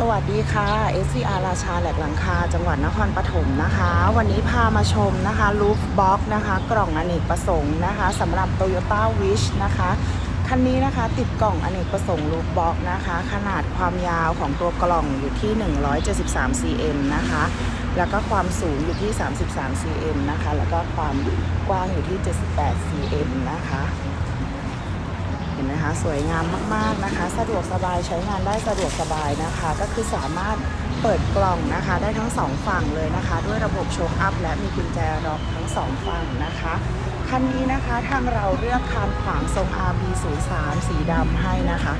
สวัสดีค่ะ SCR ราชาแหลกหลังคา จังหวัดนครปฐมนะคะ วันนี้พามาชมนะคะลูฟบ็อกนะคะ กล่องอเนกประสงค์นะคะสำหรับ Toyota Wish นะคะ คันนี้นะคะติดกล่องอเนกประสงค์ลูฟบ็อกนะคะ ขนาดความยาวของตัวกล่องอยู่ที่ 173 cm นะคะ แล้วก็ความสูงอยู่ที่ 33 cm นะคะ แล้วก็ความกว้างอยู่ที่ 78 cm นะคะ เห็นไหมคะสวยงามมากๆนะคะ สะดวกสบายใช้งานได้สะดวกสบายนะคะ ก็คือสามารถเปิดกล่องนะคะ ได้ทั้งสองฝั่งเลยนะคะ ด้วยระบบโชคอัพและมีกุญแจล็อกทั้งสองฝั่งนะคะคันนี้นะคะทางเราเลือกคันขวางทรง RB03 สีดำให้นะคะ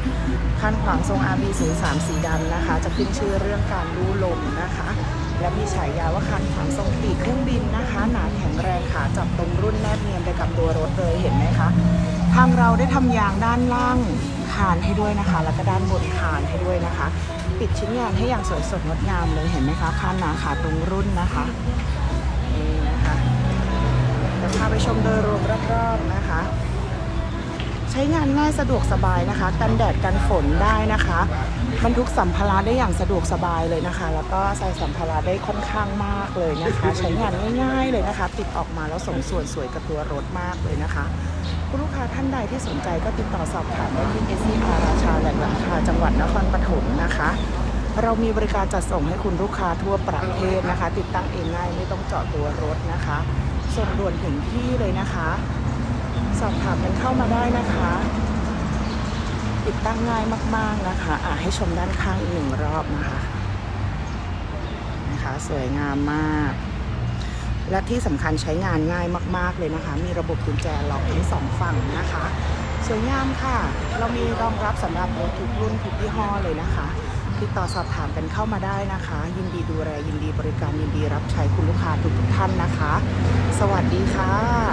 คันขวางทรง RB03 สีดำนะคะ จะขึ้นชื่อเรื่องการรูลมนะคะ และมีฉายาว่าคันขวางทรงปีกเครื่องบินนะคะ หนาแข็งแรงขาจับตรงรุ่นแนบเนียนไปกับตัวรถเลยเห็นไหมคะ ทางเราได้ทำยางด้านล่างคานให้ด้วยนะคะ แล้วก็ด้านบนคานให้ด้วยนะคะ ปิดชิ้นงานให้อย่างสวยสดงดงามเลยเห็นไหมคะคานหนาขาตรงรุ่นนะคะนี่นะคะเดี๋ยวพาไปชมโดยรวมรอบๆนะคะ ช้งานง่ายสะดวกสบายนะคะ กันแดดกันฝนได้นะคะบรรทุกสัมภาระได้อย่างสะดวกสบายเลยนะคะ แล้วก็ใส่สัมภาระได้ค่อนข้างมากเลยนะคะ ใช้งานง่ายๆเลยนะคะ ติดออกมาแล้วสมส่วนสวยกับตัวรถมากเลยนะคะคุณลูกค้าท่านใดที่สนใจก็ติดต่อสอบถามได้ที่ SCR ราชาแหล่งหลังคาจังหวัดนครปฐมนะคะ เรามีบริการจัดส่งให้คุณลูกค้าทั่วประเทศนะคะ ติดตั้งเองง่ายไม่ต้องเจาะตัวรถนะคะส่งด่วนถึงที่เลยนะคะ สอบถามกันเข้ามาได้นะคะ ติดตั้งง่ายมาก ๆนะคะอะให้ชมด้านข้างอีกหนึ่งรอบนะคะนะคะ สวยงามมาก และที่สำคัญใช้งานง่ายมาก ๆเลยนะคะ มีระบบกุญแจล็อกทั้งสองฝั่งนะคะ สวยงามค่ะ เรามีรองรับสำหรับรถทุกรุ่นทุกยี่ห้อเลยนะคะติดต่อสอบถามกันเข้ามาได้นะคะ ยินดีดูแลยินดีบริการยินดีรับใช้คุณลูกค้าทุกท่านนะคะ สวัสดีค่ะ